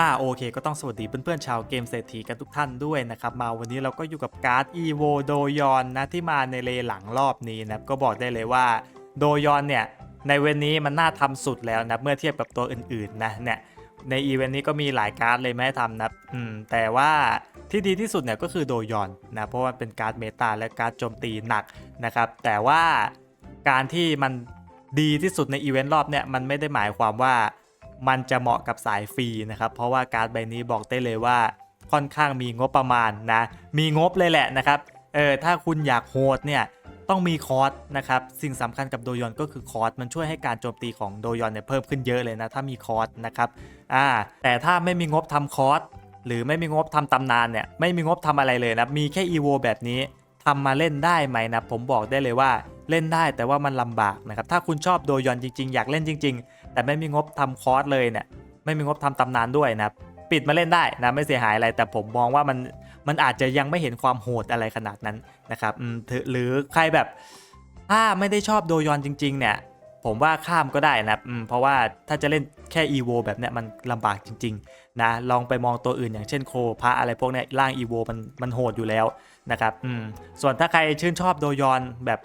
อ่าโอเคก็ต้องสวัสดีเพื่อนๆชาวเกมเศรษฐีกันทุกท่านด้วยนะครับ มาวันนี้เราก็อยู่กับการ์ด EVO โดยอนนะที่มาในเลหลังรอบนี้นะครับก็บอกได้เลยว่าโดยอนเนี่ยในเวนนี้มันน่าทำสุดแล้วนะเมื่อเทียบกับตัวอื่นๆนะเนี่ยในอีเวนต์นี้ก็มีหลายการ์ดเลยไม่ให้ทำนะอืมแต่ว่าที่ดีที่สุดเนี่ยก็คือโดยอนนะเพราะว่าเป็นการ์ดเมตาและการ์ดโจมตีหนักนะครับแต่ว่าการที่มันดีที่สุดในอีเวนต์รอบเนี่ยมันไม่ได้หมายความว่า มันจะเหมาะกับสายฟรีนะครับ เพราะว่าการ์ดใบนี้บอกได้เลยว่าค่อนข้างมีงบประมาณนะ มีงบเลยแหละนะครับ เออถ้าคุณอยากโหดเนี่ยต้องมีคอร์สนะครับ สิ่งสำคัญกับโดยอนก็คือคอร์สมันช่วยให้การโจมตีของโดยอนเนี่ยเพิ่มขึ้นเยอะเลยนะ ถ้ามีคอร์สนะครับอ่าแต่ถ้าไม่มีงบทำคอร์สหรือไม่มีงบทำตำนานเนี่ยไม่มีงบทำอะไรเลยนะ มีแค่อีโวแบบนี้ทำมาเล่นได้ไหมนะ ผมบอกได้เลยว่าเล่นได้แต่ว่ามันลำบากนะครับ ถ้าคุณชอบโดยอนจริง ๆ อยากเล่นจริง ๆ แต่ไม่มีงบทำคอร์สเลยเนี่ยไม่มีงบทำตำนานด้วยนะครับปิดมาเล่นได้นะไม่เสียหายอะไร แต่ผมมองว่ามันมันอาจจะยังไม่เห็นความโหดอะไรขนาดนั้นนะครับอือหรือใครแบบถ้าไม่ได้ชอบโดยอนจริง ๆ เนี่ย ผมว่าข้ามก็ได้นะเพราะว่าถ้าจะเล่นแค่ EVO แบบเนี้ยมันลำบากจริง ๆ นะ ลองไปมองตัวอื่นอย่างเช่นโคพระอะไรพวกเนี้ยร่าง EVO มันมันโหดอยู่แล้วนะครับอืมส่วนถ้าใครชื่นชอบโดยอนแบบ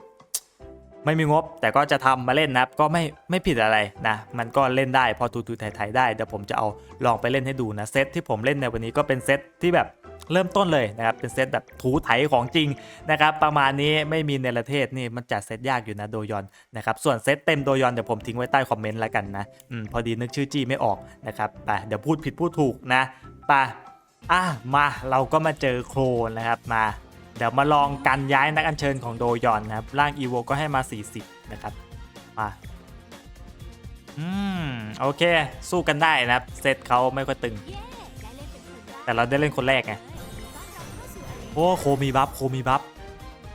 ไม่มีงบ แต่ก็จะทำมาเล่นนะครับ ก็ไม่ไม่ผิดอะไรนะ มันก็เล่นได้พอตูตูไทยๆได้เดี๋ยวผมจะเอาลองไปเล่นให้ดูนะเซตที่ผมเล่นในวันนี้ก็เป็นเซตที่แบบเริ่มต้นเลยนะครับ เป็นเซตแบบถูไถของจริงนะครับ ประมาณนี้ไม่มีในประเทศนี่มันจัดเซตยากอยู่นะโดยอนนะครับ ส่วนเซตเต็มโดยอนเดี๋ยวผมทิ้งไว้ใต้คอมเมนต์แล้วกันนะอืมพอดีนึกชื่อจี้ไม่ออกนะครับไปเดี๋ยวพูดผิดพูดถูกนะไปอะมาเราก็มาเจอโครนนะครับมา เดี๋ยวมาลองกันย้ายนักอัญเชิญของโดยอนนะครับ ร่างอีโวก็ให้มา 40 นะครับ มาอืมโอเค สู้กันได้นะครับ เซตเขาไม่ค่อยตึง แต่เราได้เล่นคนแรกไงโอ้โคมีบัฟโคมีบัฟ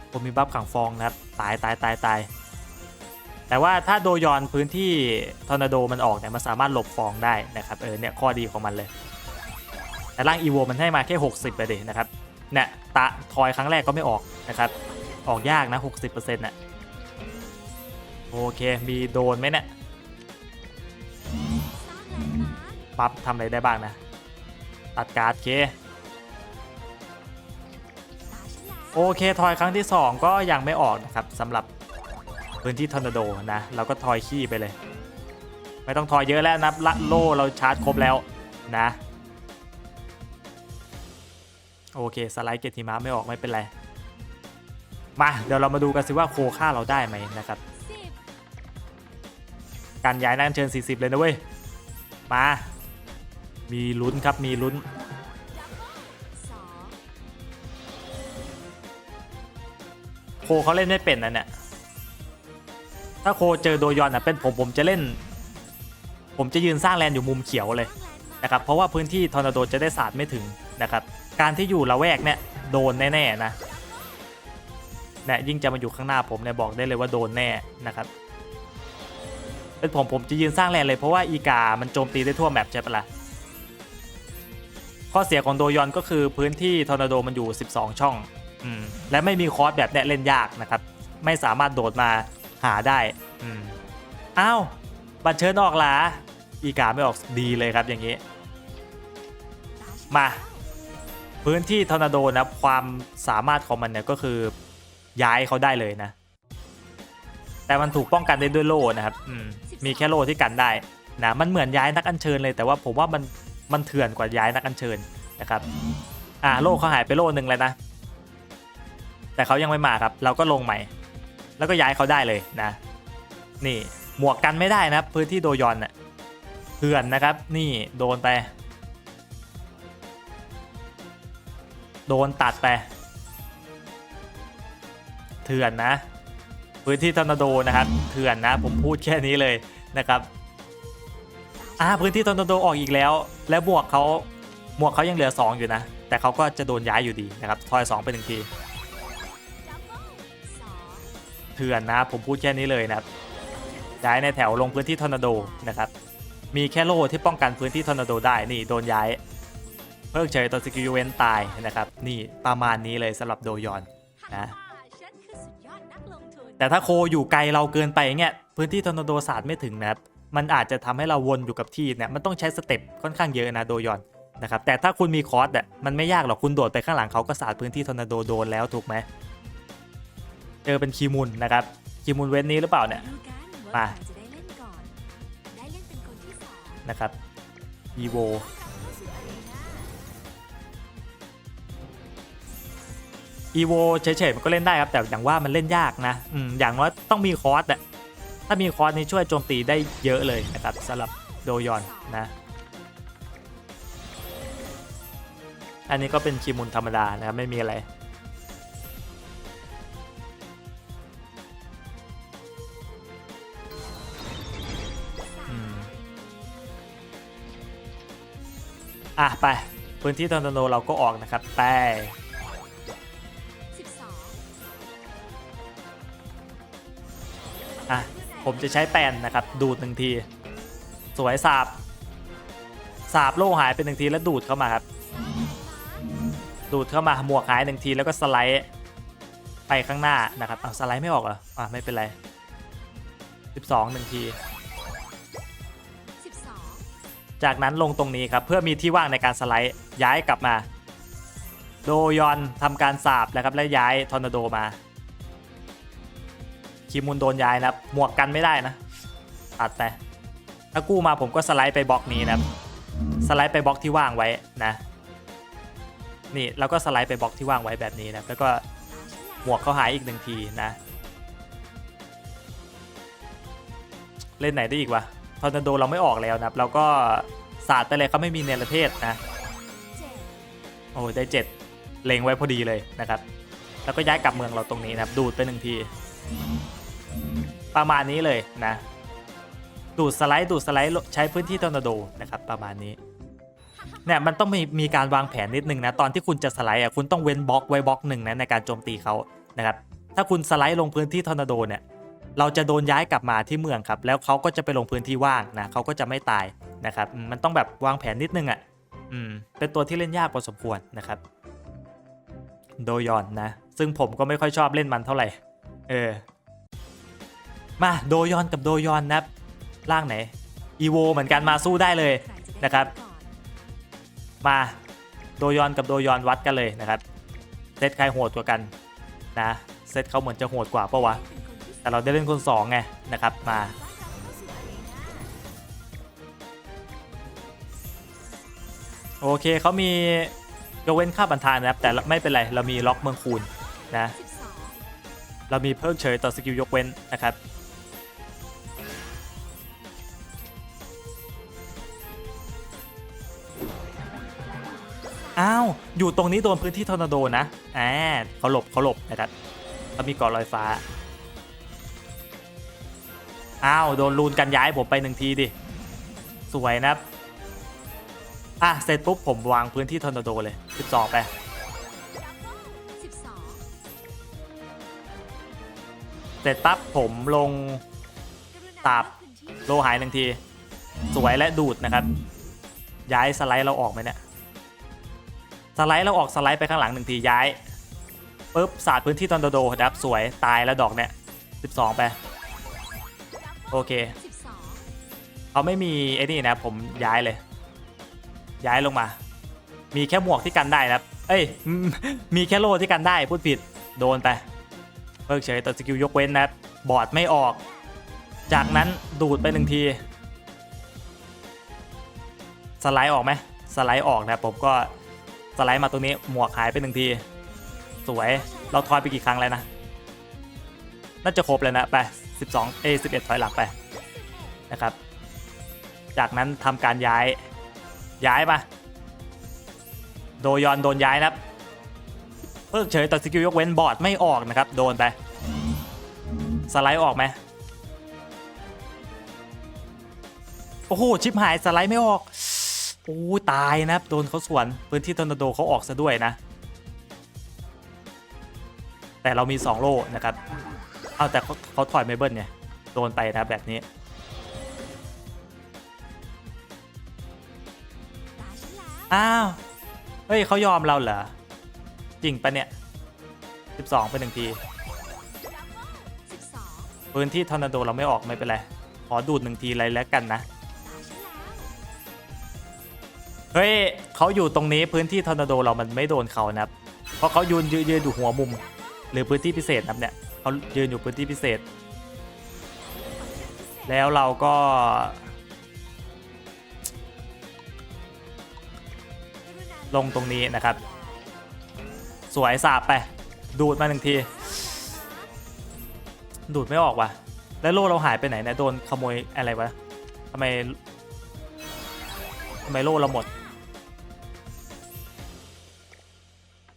โคมีบัฟขังฟองนะครับ ตายตายตายตายแต่ว่าถ้าโดยอนพื้นที่ทอร์นาโดมันออกเนี่ยมันสามารถหลบฟองได้นะครับเออเนี่ยข้อดีของมันเลย แต่ร่างอีโวมันให้มาแค่ 60ไปเลยนะครับ เนี่ยตะทอยครั้งแรกก็ไม่ออกนะครับ ออกยากนะ 60%น่ะโอเค มีโดนไหมเนี่ยปั๊บทำอะไรได้บ้างนะ ตัดการ์ดเค โอเค ทอยครั้งที่ 2 ก็ยังไม่ออกนะครับสำหรับพื้นที่ทอร์นาโดนะ เราก็ทอยขี้ไปเลย ไม่ต้องทอยเยอะแล้วนะละโลเราชาร์จครบแล้วนะ โอเคสไลด์เกติมะไม่ออกไม่เป็นไร มาเดี๋ยวเรามาดูกันสิว่าโคค่าเราได้ไหมนะครับ การย้ายนักอัญเชิญ 40 เลยนะเว้ย มา มีลุ้นครับมีลุ้น โคเขาเล่นไม่เป็นนะเนี่ย ถ้าโคเจอโดยอนอะเป็นผมผมจะเล่น ผมจะยืนสร้างแลนอยู่มุมเขียวเลย นะครับเพราะว่าพื้นที่ทอร์นาโดจะได้สาดไม่ถึงนะครับการที่อยู่ละแวกเนี่ยโดนแน่ๆนะเนี่ยยิ่งจะมาอยู่ข้างหน้าผมเนี่ยบอกได้เลยว่าโดนแน่นะครับเป็นผมผมจะยืนสร้างแลนเลยเพราะว่าอีกา มันโจมตีได้ทั่วแมปใช่ปะล่ะข้อเสียของโดยอนก็คือพื้นที่ทอร์นาโดมันอยู่ 12 ช่องอืมและไม่มีคอร์สแบบเนี้ยเล่นยากนะครับ ไม่สามารถโดดมาหาได้อืมอ้าวบัตรเชิญออกหลา อีกาไม่ออกดีเลยครับอย่างนี้ มา พื้นที่ทอร์นาโดนะครับความสามารถของมันเนี่ยก็คือย้ายเขาได้เลยนะ แต่มันถูกป้องกันได้ด้วยโล่นะครับอืมมีแค่โล่ที่กันได้นะมันเหมือนย้ายนักอัญเชิญเลย แต่ว่าผมว่ามันมันเถื่อนกว่าย้ายนักอัญเชิญนะครับ อ่าโล่เขาหายไปโล่หนึ่งเลยนะ แต่เขายังไม่มาครับ เราก็ลงใหม่ แล้วก็ย้ายเขาได้เลยนะ นี่หมวกกันไม่ได้นะพื้นที่โดยอนน่ะ เถื่อนนะครับ นี่โดนไป โดนตัดไป เถื่อนนะ พื้นที่ทอร์นาโดนะครับ เถื่อนนะ ผมพูดแค่นี้เลยนะครับอ่าพื้นที่ทอร์นาโดออกอีกแล้ว และหมวกเขาหมวกเขายังเหลือ 2 อยู่นะ แต่เขาก็จะโดนย้ายอยู่ดีนะครับทอย 2 ไปหนึ่งที เถื่อนนะ ผมพูดแค่นี้เลยนะครับย้ายในแถวลงพื้นที่ทอร์นาโดนะครับ มีแค่โล่ที่ป้องกันพื้นที่ทอร์นาโดได้นี่โดนย้าย เพิกเฉยต่อสกิลเวนตายนะครับ นี่ประมาณนี้เลยสำหรับโดยอนนะแต่ถ้าโคอยู่ไกลเราเกินไปเงี้ยพื้นที่ทอร์นาโดศาสตร์ไม่ถึงนะครับมันอาจจะทำให้เราวนอยู่กับที่เนี่ยมันต้องใช้สเต็ปค่อนข้างเยอะนะโดยอนนะครับแต่ถ้าคุณมีคอร์สอะมันไม่ยากหรอกคุณโดดไปข้างหลังเขาก็สาดพื้นที่ทอร์นาโดโดนแล้วถูกไหมเจอเป็นคีมุนนะครับคีมุนเว้นนี้หรือเปล่าเนี่ยมา นะครับอีโวอีโวเฉยๆมันก็เล่นได้ครับ แต่อย่างว่ามันเล่นยากนะอืมอย่างน้อยต้องมีคอร์สอะถ้ามีคอร์สนี้ช่วยโจมตีได้เยอะเลยนะครับสำหรับโดยอนนะ อันนี้ก็เป็นคีมุนธรรมดานะครับไม่มีอะไร อะไป พื้นที่ทอนโดเราก็ออกนะครับไปอะผมจะใช้แปนนะครับ ดูดหนึ่งที สวยสาบสาบโล่หายไปหนึ่งทีแล้วดูดเข้ามาครับ ดูดเข้ามาหมวกหายหนึ่งทีแล้วก็สไลด์ไปข้างหน้านะครับเอาสไลด์ไม่ออกเหรออะไม่เป็นไร 12หนึ่งที จากนั้นลงตรงนี้ครับเพื่อมีที่ว่างในการสไลด์ย้ายกลับมา โดยอนทำการสาบนะครับและย้ายทอร์นาโดมาคิมุนโดนย้ายนะครับหมวกกันไม่ได้นะตัดไปถ้ากู้มาผมก็สไลด์ไปบล็อกนี้นะครับสไลด์ไปบล็อกที่ว่างไว้นะนี่แล้วก็สไลด์ไปบล็อกที่ว่างไว้แบบนี้นะแล้วก็หมวกเขาหายอีกหนึ่งทีนะ เล่นไหนได้อีกวะ ทอร์นาโดเราไม่ออกแล้วนะครับ เราก็สาดไปเลยเขาไม่มีเนรเทศนะ โอ้ได้เจ็ดเล็งไว้พอดีเลยนะครับ แล้วก็ย้ายกลับเมืองเราตรงนี้นะครับ ดูดไปหนึ่งที ประมาณนี้เลยนะ ดูดสไลด์ดูดสไลด์ใช้พื้นที่ทอร์นาโดนะครับ ประมาณนี้เนี่ยมันต้องมีมีการวางแผนนิดนึงนะตอนที่คุณจะสไลด์อะคุณต้องเว้นบล็อกไว้บล็อกหนึ่งนะในการโจมตีเขานะครับถ้าคุณสไลด์ลงพื้นที่ทอร์นาโดเนี่ย เราจะโดนย้ายกลับมาที่เมืองครับ แล้วเขาก็จะไปลงพื้นที่ว่างนะเขาก็จะไม่ตายนะครับ มันต้องแบบวางแผนนิดนึงอะอืมเป็นตัวที่เล่นยากพอสมควรนะครับ โดยอนนะ ซึ่งผมก็ไม่ค่อยชอบเล่นมันเท่าไหร่ เออ มาโดยอนกับโดยอนนะครับร่างไหนอีโวเหมือนกันมาสู้ได้เลยนะครับ มาโดยอนกับโดยอนวัดกันเลยนะครับ เซตใครโหดกว่ากันนะ เซตเขาเหมือนจะโหดกว่าปะวะ แต่เราได้เล่นคนสองไงนะครับมาโอเคเขามียกเว้นค่าบันทานนะครับ แต่ไม่เป็นไร เรามีล็อกเมืองคูณนะ เรามีเพิ่มเฉยต่อสกิลยกเว้นนะครับ อ้าว อยู่ตรงนี้โดนพื้นที่ทอร์นาโดนะอ่าเขาหลบเขาหลบนะครับเขามีกาะลอยฟ้า อ้าวโดนลูนกันย้ายผมไปหนึ่งทีดิ สวยนะครับอะเสร็จปุ๊บผมวางพื้นที่ทอร์นาโดเลย12ไปสิบสองเสร็จปั๊บผมลงตาบโลหายหนึ่งที สวยและดูดนะครับ ย้ายสไลด์เราออกไหมเนี่ยสไลด์เราออกสไลด์ไปข้างหลังหนึ่งทีย้ายปุ๊บสาดพื้นที่ตอนโดโดนะครับสวยตายแล้วดอกเนี่ย12ไป โอเคเขาไม่มีไอ้นี่นะผมย้ายเลย ย้ายลงมา มีแค่หมวกที่กันได้นะเอ้ยมีแค่โล่ที่กันได้พูดผิดโดนไปเพิกเฉยต่อสกิลยกเว้นนะบอร์ดไม่ออก จากนั้นดูดไปหนึ่งทีสไลด์ออกไหมสไลด์ออกนะผมก็สไลด์มาตรงนี้หมวกหายไปหนึ่งที สวยเราทอยไปกี่ครั้งแล้วนะ น่าจะครบเลยนะไป 12 เอ 11 ถอยหลังไปนะครับ จากนั้นทำการย้ายย้ายมา โดยอนโดนย้ายนะครับ เพิกเฉยต่อสกิลยกเว้นบอร์ดไม่ออกนะครับ โดนไป สไลด์ออกไหมโอ้โห ชิปหายสไลด์ไม่ออกโอ้ตายนะครับ โดนเขาสวนพื้นที่ทอร์นาโดเขาออกซะด้วยนะ แต่เรามี 2 โล่นะครับ เอาแต่เขาเขาถอยไม่เบิ้ลไงโดนไปนะแบบนี้ตาฉันแล้วอ้าว เฮ้ยเขายอมเราเหรอ จริงปะเนี่ย 12 เป็นหนึ่งที พื้นที่ทอร์นาโดเราไม่ออกไม่เป็นไร ขอดูดหนึ่งทีเลยแล้วกันนะ เฮ้ยเขาอยู่ตรงนี้พื้นที่ทอร์นาโดเรามันไม่โดนเขานะครับเพราะเขายืนยืนยือยู่หัวมุม หรือพื้นที่พิเศษนะเนี่ย เขายืนอยู่พื้นที่พิเศษ แล้วเราก็ ลงตรงนี้นะครับ สวยสาบไป ดูดมาหนึ่งที ดูดไม่ออกว่ะ แล้วโล่เราหายไปไหนเนี่ยโดนขโมยอะไรวะทำไมทำไมโล่เราหมด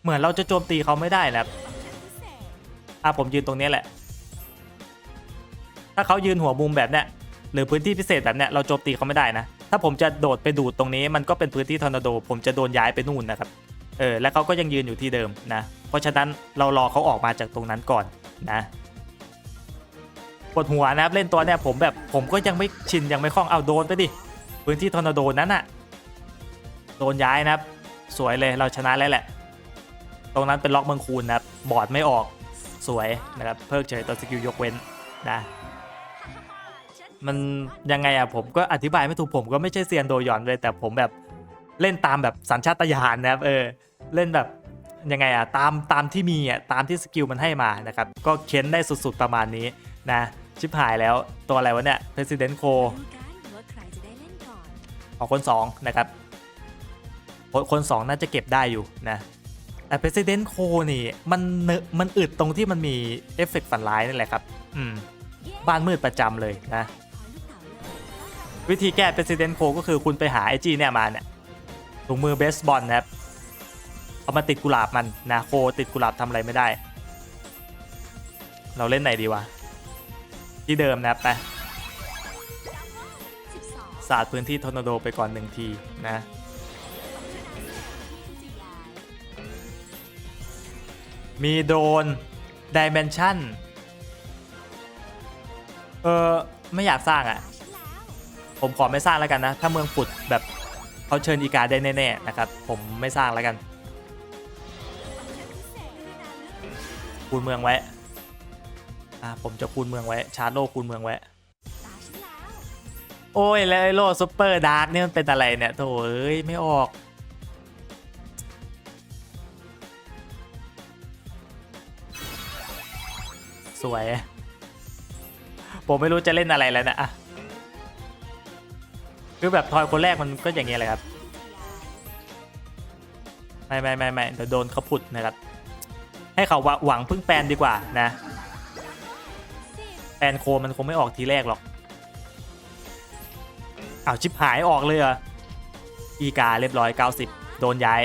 เหมือนเราจะโจมตีเขาไม่ได้นะครับ อะผมยืนตรงนี้แหละ ถ้าเขายืนหัวมุมแบบเนี้ยหรือพื้นที่พิเศษแบบเนี้ยเราโจมตีเขาไม่ได้นะ ถ้าผมจะโดดไปดูดตรงนี้มันก็เป็นพื้นที่ทอร์นาโด ผมจะโดนย้ายไปนู่นนะครับ เออ แล้วเขาก็ยังยืนอยู่ที่เดิมนะ เพราะฉะนั้นเรารอเขาออกมาจากตรงนั้นก่อนนะปวดหัวนะครับเล่นตัวเนี้ยผมแบบผมก็ยังไม่ชินยังไม่คล่องเอาโดนไปดิพื้นที่ทอร์นาโดนั้นอะโดนย้ายนะครับ สวยเลยเราชนะแล้วแหละ ตรงนั้นเป็นล็อกเมืองคูณนะครับบอร์ดไม่ออก สวยนะครับเพิกเฉยตัวสกิลยกเว้นนะมันยังไงอะผมก็อธิบายไม่ถูกผมก็ไม่ใช่เซียนโดยอนเลย แต่ผมแบบเล่นตามแบบสัญชาตญาณนะครับเออเล่นแบบยังไงอะตามตามที่มีอะตามที่สกิลมันให้มานะครับก็เค้นได้สุดๆประมาณนี้นะชิบหายแล้วตัวอะไรวะเนี่ย President Co รู้กันว่าใครจะได้เล่นก่อนของคน 2 นะครับคนคน 2 น่าจะเก็บได้อยู่นะ แต่ President Co นี่มันเนอะมันอึดตรงที่มันมีเอฟเฟกต์ฝันร้ายนี่แหละครับอืมบ้านมืดประจำเลยนะขอลูกเต๋าเลยวิธีแก้ President Co ก็คือคุณไปหาไอจีเนี่ยมาเนี่ยถุงมือเบสบอลนะครับเอามาติดกุหลาบมันนะโคติดกุหลาบทำอะไรไม่ได้ เราเล่นไหนดีวะที่เดิมนะครับไปสิบสองสาดพื้นที่ทอร์นาโดไปก่อนหนึ่งทีนะ มีโดนดิเมนชันเออไม่อยากสร้างอะ่ะ ผมขอไม่สร้างแล้วกันนะ ถ้าเมืองปุดแบบเขาเชิญอีกาได้แน่ๆนะครับ ผมไม่สร้างแล้วกันคูณเมืองไว้ อ่าผมจะคูณเมืองไว้ ชาร์จโลคูณเมืองไว้ โอ้ยแล้วไอโลซุปเปอร์ดาร์กนี่มันเป็นอะไรเนี่ยโถเอ้ยไม่ออก สวย ผมไม่รู้จะเล่นอะไรแล้วนะอะคือแบบทอยคนแรกมันก็อย่างเงี้ยแหละครับ ไม่ไม่ไม่ไม่เดี๋ยวโดนเขาผุดนะครับ ให้เขาหวังพึ่งแปนดีกว่านะ แปนโคมันคงไม่ออกทีแรกหรอกเอาชิบหายออกเลยเหรอ อีกาเรียบร้อย 90 โดนย้าย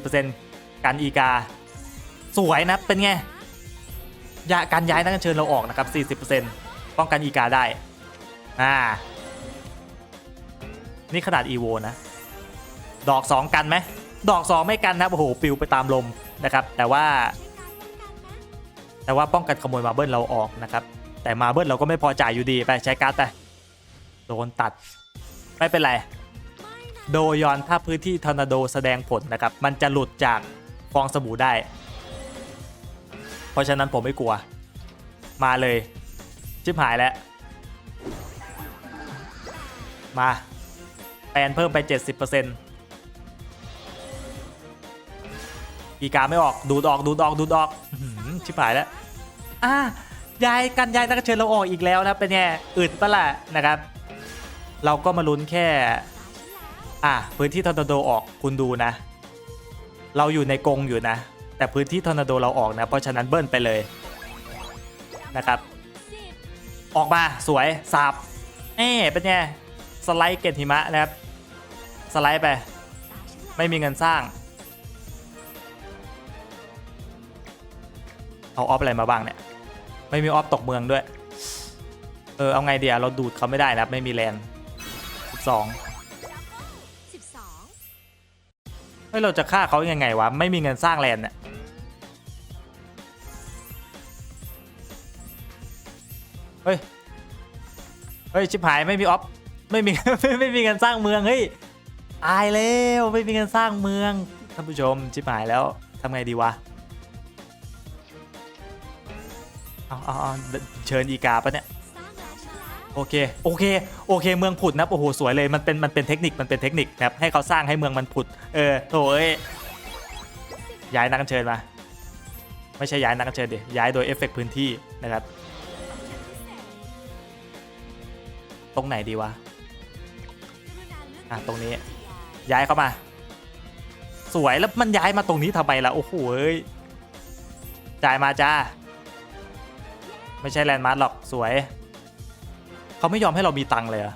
40%กันอีกา สวยนะเป็นไง ยาการย้ายนักเชิญเราออกนะครับ 40%ป้องกันอีกาได้ อ่า นี่ขนาดอีโวนะ ดอก 2 กันไหม ดอก 2 ไม่กันนะโอ้โหปิวไปตามลมนะครับ แต่ว่า แต่ว่าป้องกันขโมยมาเบิลเราออกนะครับ แต่มาเบิลเราก็ไม่พอจ่ายอยู่ดีไปใช้การ์ดไปโดนตัด ไม่เป็นไร โดยอนถ้าพื้นที่ทอร์นาโดแสดงผลนะครับ มันจะหลุดจากฟองสบู่ได้ เพราะฉะนั้นผมไม่กลัว มาเลย ชิบหายแล้ว มา แปนเพิ่มไป 70%อีกาไม่ออก ดูดออก ดูดออก ดูดออกชิบหายแล้ว อะยายกันยายนักเชิญเราออกอีกแล้วนะเป็นไงอึดปะล่ะนะครับ เราก็มาลุ้นแค่ อะพื้นที่ทอร์นาโดออกคุณดูนะ เราอยู่ในกรงอยู่นะ แต่พื้นที่ทอร์นาโดเราออกนะ เพราะฉะนั้นเบิ้ลไปเลยนะครับสิบออกมาสวยสับเอ๊เป็นไงสไลด์เกตหิมะนะครับ สไลด์ไปตาฉันแล้วไม่มีเงินสร้าง เอาออฟอะไรมาบ้างเนี่ย ไม่มีออฟตกเมืองด้วย เออ เอาไงเดียวเราดูดเขาไม่ได้นะครับไม่มีแลนด์12สิบสองเฮ้ยเราจะฆ่าเขายังไงวะ ไม่มีเงินสร้างแลนด์เนี่ย เฮ้ย เฮ้ย ชิบหายไม่มีออฟ ไม่มีไม่ไม่มีเงินสร้างเมืองเฮ้ยตายแล้วไม่มีเงินสร้างเมืองท่านผู้ชมชิบหายแล้วทำไงดีวะเอาเอาเอาเชิญอีกาปะเนี่ยโอเคโอเคโอเคเมืองผุดนะโอ้โหสวยเลยมันเป็นมันเป็นเทคนิคมันเป็นเทคนิคนะครับให้เขาสร้างให้เมืองมันผุดเออโถเอ้ยย้ายนักเชิญมาไม่ใช่ย้ายนักเชิญดิย้ายโดยเอฟเฟกต์พื้นที่นะครับ รงไหนดีวะ อะ ตรงนี้ ย้ายเข้ามา สวยแล้วมันย้ายมาตรงนี้ทำไมล่ะ โอ้โหเอ้ยจ่ายมาจ้า ไม่ใช่แลนด์มาร์คหรอกสวย เขาไม่ยอมให้เรามีตังค์เลยอะ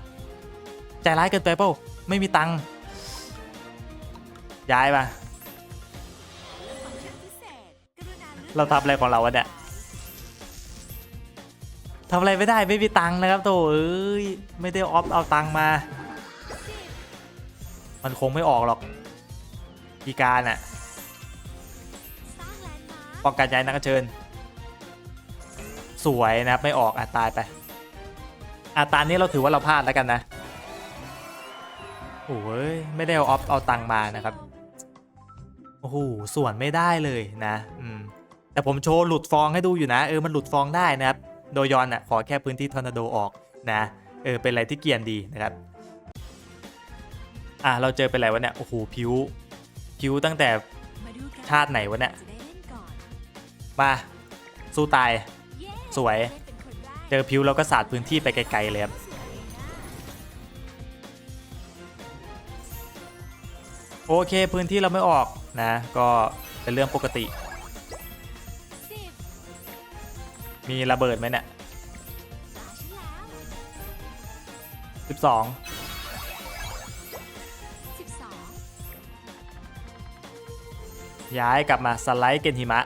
ใจร้ายเกินไปเปล่าไม่มีตังค์ย้ายมาเราทำอะไรของเราวะเนี่ย ทำอะไรไม่ได้ไม่มีตังค์นะครับโตเอ้ยไม่ได้ออฟเอาตังค์มา มันคงไม่ออกหรอกพีการอะป้องกันย้ายนักเชิญ สวยนะครับไม่ออกอะตายไปอะตานนี้เราถือว่าเราพลาดแล้วกันนะโอ้ยไม่ได้เอาออฟเอาตังค์มานะครับโอ้โหส่วนไม่ได้เลยนะ อืมแต่ผมโชว์หลุดฟองให้ดูอยู่นะ เออมันหลุดฟองได้นะครับ โดยอนอะขอแค่พื้นที่ทอร์นาโดออกนะเออเป็นอะไรที่เกียนดีนะครับอะเราเจอเป็นอะไรวะเนี่ยโอ้โหผิวผิวตั้งแต่ชาติไหนวะเนี่ยมาสู้ตายสวย เจอผิวเราก็สาดพื้นที่ไปไกลๆเลยครับโอเคพื้นที่เราไม่ออกนะ ก็เป็นเรื่องปกติ มีระเบิดไหมเนี่ย12สิบสองย้ายกลับมาสไลด์เกนหิมะ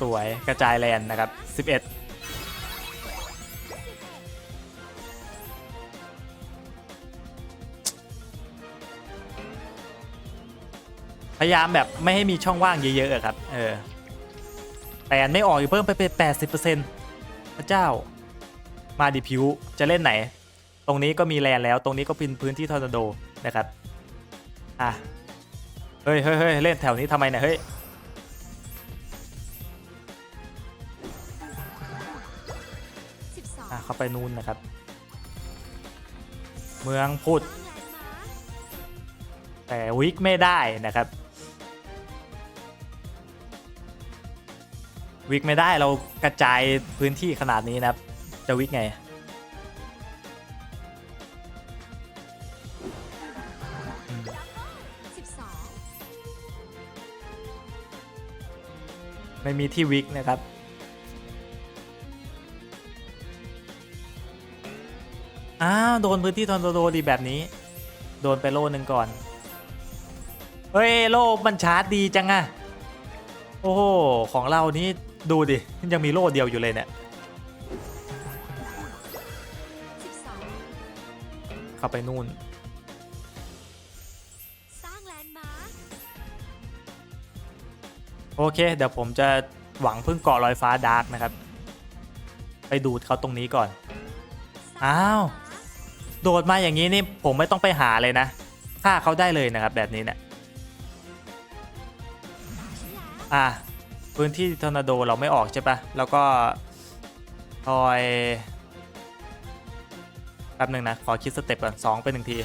สวยกระจายแลนนะครับ 11 พยายามแบบไม่ให้มีช่องว่างเยอะๆอะครับ เออแต่ไม่ออกอีกเพิ่มไปเป็น80%พระเจ้า มาดิพิวจะเล่นไหน ตรงนี้ก็มีแลนแล้ว ตรงนี้ก็เป็นพื้นที่ทอร์นาโดนะครับ อะ เฮ้ยเฮ้ยเฮ้ยเล่นแถวนี้ทำไมเนี่ย เฮ้ย อะ เข้าไปนู่นนะครับ เมืองพุทธแต่วิกไม่ได้นะครับ วิกไม่ได้เรากระจายพื้นที่ขนาดนี้นะครับ จะวิกไงสิบสองไม่มีที่วิกนะครับอ้าวโดนพื้นที่ทอร์นาโดดีแบบนี้ โดนไปโล่หนึ่งก่อน เฮ้ย โล่มันชาร์จดีจังอะโอ้โห ของเรานี่ ดูดิ ยังมีโล่เดียวอยู่เลยเนี่ยสิบสองเข้าไปนู่น โอเค เดี๋ยวผมจะหวังพึ่งเกาะลอยฟ้าดาร์กนะครับ ไปดูดเขาตรงนี้ก่อน อ้าว โดดมาอย่างนี้นี่ผมไม่ต้องไปหาเลยนะฆ่าเขาได้เลยนะครับแบบนี้เนี่ยอะ พื้นที่ทอร์นาโดเราไม่ออกใช่ปะแล้วก็คอยแป๊บหนึ่งนะ ขอคิดสเต็ปก่อนสองไปหนึ่งที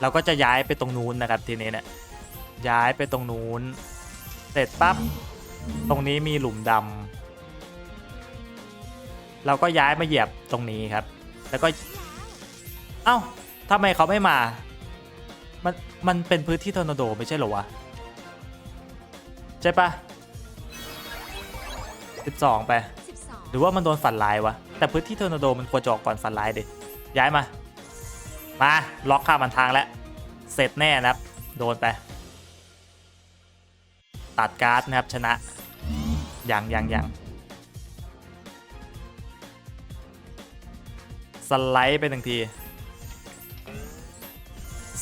เราก็จะย้ายไปตรงนู้นนะครับทีนี้เนี่ย ย้ายไปตรงนู้น เสร็จปั๊บ ตรงนี้มีหลุมดำ เราก็ย้ายมาเหยียบตรงนี้ครับ แล้วก็ เอ้าทำไมเขาไม่มา มัน มันเป็นพื้นที่ทอร์นาโดไม่ใช่เหรอวะ ใช่ปะ12 ไปสิบสองหรือว่ามันโดนฝันร้ายวะ แต่พื้นที่ทอร์นาโดมันควรจะออกก่อนฝันร้ายดิ ย้ายมา มา ล็อกข้ามมันทางแล้ว เสร็จแน่นะครับ โดนไป ตัดการ์ดนะครับชนะยังยังยังสไลด์ไปหนึ่งที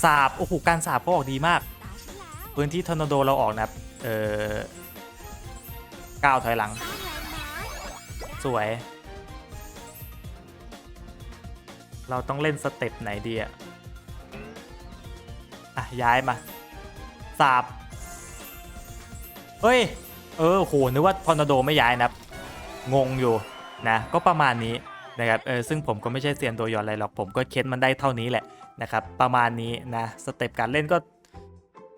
สาบ โอ้โห การสาบก็ออกดีมากตาฉันแล้วพื้นที่ทอร์นาโดเราออกนะครับ เออก้าวถอยหลัง สวย เราต้องเล่นสเต็ปไหนดีอะอะ ย้ายมาสาบเฮ้ย เออโหนึกว่าทอร์นาโดไม่ย้ายนะ งงอยู่นะ ก็ประมาณนี้นะครับเออซึ่งผมก็ไม่ใช่เซียนโดยอนอะไรหรอก ผมก็เค้นมันได้เท่านี้แหละนะครับ ประมาณนี้นะ สเต็ปการเล่นก็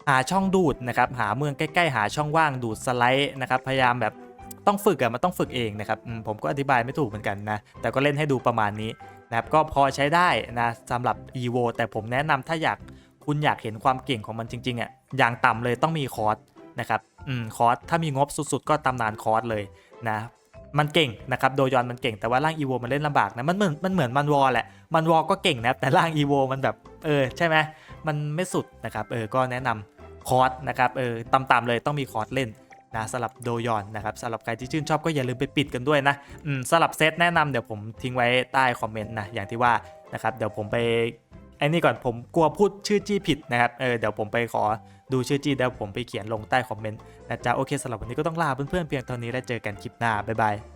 หาช่องดูดนะครับหาเมืองใกล้ๆ หาช่องว่างดูดสไลด์นะครับพยายามแบบต้องฝึกอะมันต้องฝึกเองนะครับผมก็อธิบายไม่ถูกเหมือนกันนะแต่ก็เล่นให้ดูประมาณนี้นะครับก็พอใช้ได้นะสำหรับ EVO แต่ผมแนะนำถ้าอยากคุณอยากเห็นความเก่งของมันจริงๆอะอย่างต่ำเลยต้องมีคอร์สนะครับอืมคอร์สถ้ามีงบสุดๆ ก็ตำนานคอร์สเลยนะมันเก่งนะครับโดยอนมันเก่งแต่ว่าร่างอีโวมันเล่นลำบากนะมันเหมือนมันเหมือนมันวอลแหละมันวอลก็เก่งนะแต่ร่างอีโวมันแบบเออใช่ไหมมันไม่สุดนะครับเออก็แนะนำ คอร์สนะครับเออต่ำๆเลยต้องมีคอร์สเล่นนะสำหรับโดยอนนะครับสำหรับใครที่ชื่นชอบก็อย่าลืมไปปิดกันด้วยนะอืมสำหรับเซตแนะนำเดี๋ยวผมทิ้งไว้ใต้คอมเมนต์นะอย่างที่ว่านะครับเดี๋ยวผมไปไอ้นี่ก่อนผมกลัวพูดชื่อจี้ผิดนะครับเออเดี๋ยวผมไปขอดูชื่อจี้เดี๋ยวผมไปเขียนลงใต้คอมเมนต์นะจ๊ะโอเคสำหรับวันนี้ก็ต้องลาเพื่อนๆเพียงเท่านี้แล้วเจอกันคลิปหน้าบ๊ายบาย